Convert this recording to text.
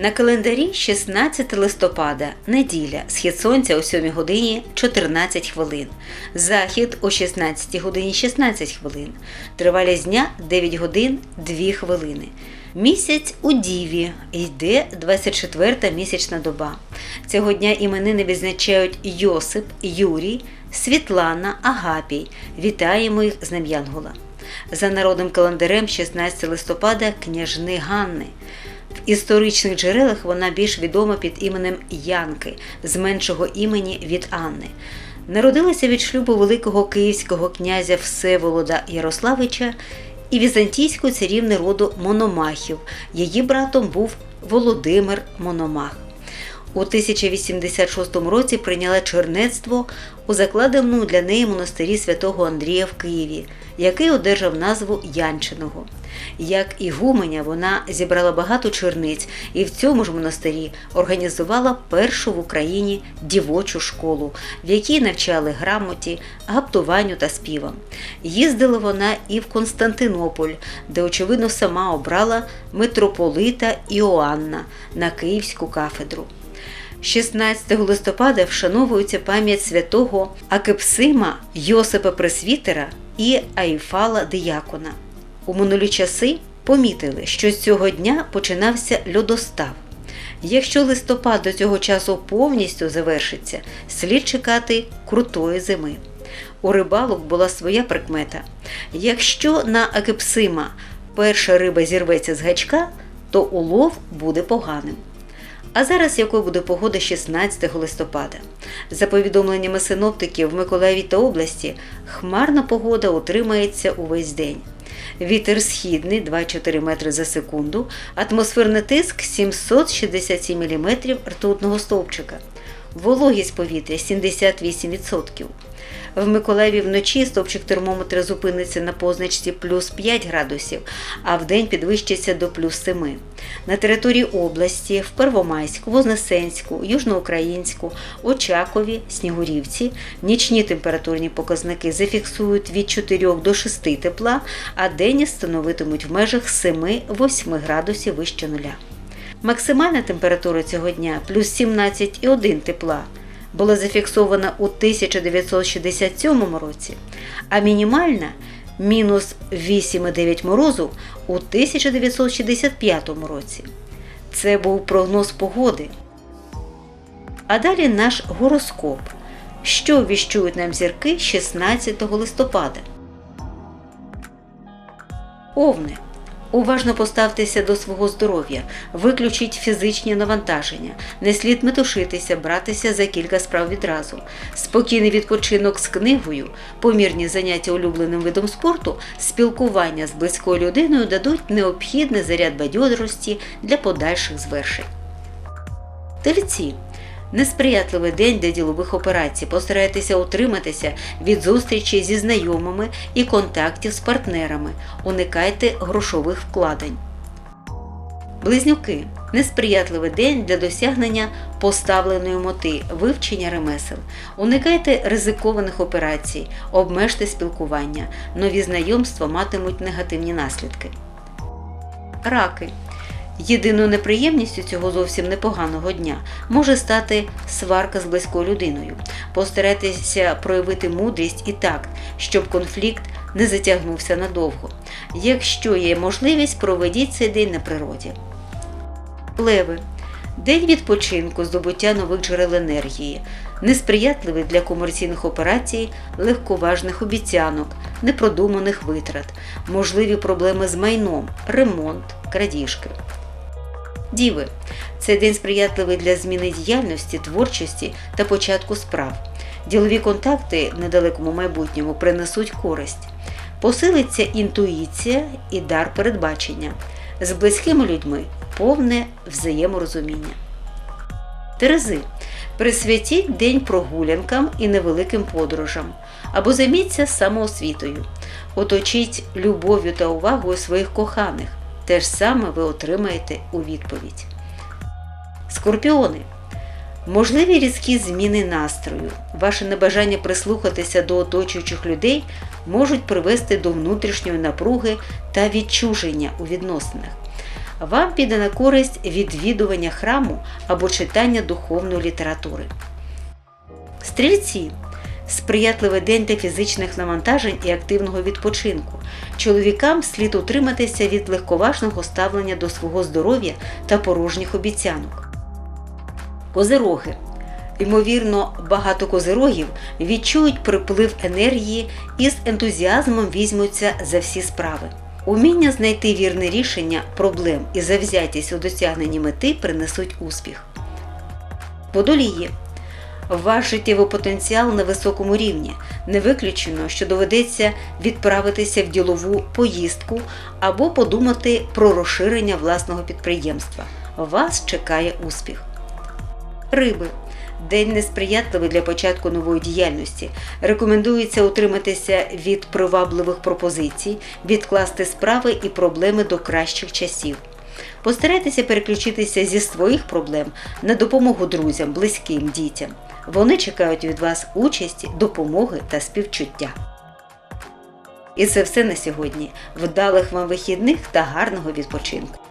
На календарі 16 листопада, неділя, схід сонця о 7 годині 14 хвилин, захід о 16 годині 16 хвилин, тривалість дня 9 годин 2 хвилини. Місяць у Діві йде 24-та місячна доба. Цього дня іменини відзначають Йосип, Юрій, Світлана, Агапій. Вітаємо їх з Нем'янгола. За народним календарем 16 листопада княжни Ганни. Історичних джерелах вона більш відома під іменем Янки, з меншого імені від Анни. Народилася від шлюбу великого київського князя Всеволода Ярославича і візантійської царівни роду Мономахів. Її братом був Володимир Мономах. У 1086 році прийняла чернецтво у закладеному для неї монастирі святого Андрія в Києві, який одержав назву Янчиного. Як і гуменя, вона зібрала багато черниць і в цьому ж монастирі організувала першу в Україні дівочу школу, в якій навчали грамоті, гаптуванню та співам. Їздила вона і в Константинополь, де, очевидно, сама обрала митрополита Іоанна на Київську кафедру. 16 листопада вшановується пам'ять святого Акепсима Йосипа Пресвітера і Аїфала Диякона. У минулі часи помітили, що з цього дня починався льодостав. Якщо листопад до цього часу повністю завершиться, слід чекати крутої зими. У рибалок була своя прикмета. Якщо на Акепсима перша риба зірветься з гачка, то улов буде поганим. А зараз якою буде погода 16 листопада? За повідомленнями синоптиків в Миколаєві та області, хмарна погода утримається увесь день. Вітер східний 2-4 метри за секунду, атмосферний тиск 767 мм ртутного стовпчика. Вологість повітря 78%. В Миколаєві вночі стовпчик термометра зупиниться на позначці плюс 5 градусів, а вдень підвищиться до плюс 7. На території області в Первомайську, Вознесенську, Южноукраїнську, Очакові, Снігурівці нічні температурні показники зафіксують від 4 до 6 тепла, а денні становитимуть в межах 7-8 градусів вище нуля. Максимальна температура цього дня плюс 17,1 тепла була зафіксована у 1967 році, а мінімальна мінус 8,9 морозу у 1965 році. Це був прогноз погоди. А далі наш гороскоп. Що віщують нам зірки 16 листопада? Овни. Уважно поставтеся до свого здоров'я, виключіть фізичні навантаження, не слід метушитися, братися за кілька справ відразу. Спокійний відпочинок з книгою, помірні заняття улюбленим видом спорту, спілкування з близькою людиною дадуть необхідний заряд бадьодрості для подальших звершень. Тельці Несприятливий день для ділових операцій. Постарайтеся утриматися від зустрічі зі знайомими і контактів з партнерами. Уникайте грошових вкладень. Близнюки. Несприятливий день для досягнення поставленої моти, вивчення ремесел. Уникайте ризикованих операцій, обмежте спілкування. Нові знайомства матимуть негативні наслідки. Раки. Єдиною неприємністю цього зовсім непоганого дня може стати сварка з близькою людиною. Постарайтеся проявити мудрість і такт, щоб конфлікт не затягнувся надовго. Якщо є можливість, проведіть цей день на природі. Леви. День відпочинку, здобуття нових джерел енергії, несприятливий для комерційних операцій, легковажних обіцянок, непродуманих витрат, можливі проблеми з майном, ремонт, крадіжки. Діви цей день сприятливий для зміни діяльності, творчості та початку справ. Ділові контакти в недалекому майбутньому принесуть користь. Посилиться інтуїція і дар передбачення. З близькими людьми повне взаєморозуміння. Терези. Присвятіть день прогулянкам і невеликим подорожам або займіться самоосвітою. Оточіть любов'ю та увагою своїх коханих. Те ж саме ви отримаєте у відповідь. Скорпіони. Можливі різкі зміни настрою, ваше небажання прислухатися до оточуючих людей можуть привести до внутрішньої напруги та відчуження у відносинах. Вам піде на користь відвідування храму або читання духовної літератури. Стрільці сприятливий день для фізичних навантажень і активного відпочинку. Чоловікам слід утриматися від легковажного ставлення до свого здоров'я та порожніх обіцянок. Козироги. Ймовірно, багато козирогів відчують приплив енергії і з ентузіазмом візьмуться за всі справи. Уміння знайти вірне рішення проблем і завзятість у досягненні мети принесуть успіх. Водолії. Ваш життєвий потенціал на високому рівні. Не виключено, що доведеться відправитися в ділову поїздку або подумати про розширення власного підприємства. Вас чекає успіх. Риби. День несприятливий для початку нової діяльності. Рекомендується утриматися від привабливих пропозицій, відкласти справи і проблеми до кращих часів. Постарайтеся переключитися зі своїх проблем на допомогу друзям, близьким, дітям. Вони чекають від вас участі, допомоги та співчуття. І це все на сьогодні. Вдалих вам вихідних та гарного відпочинку!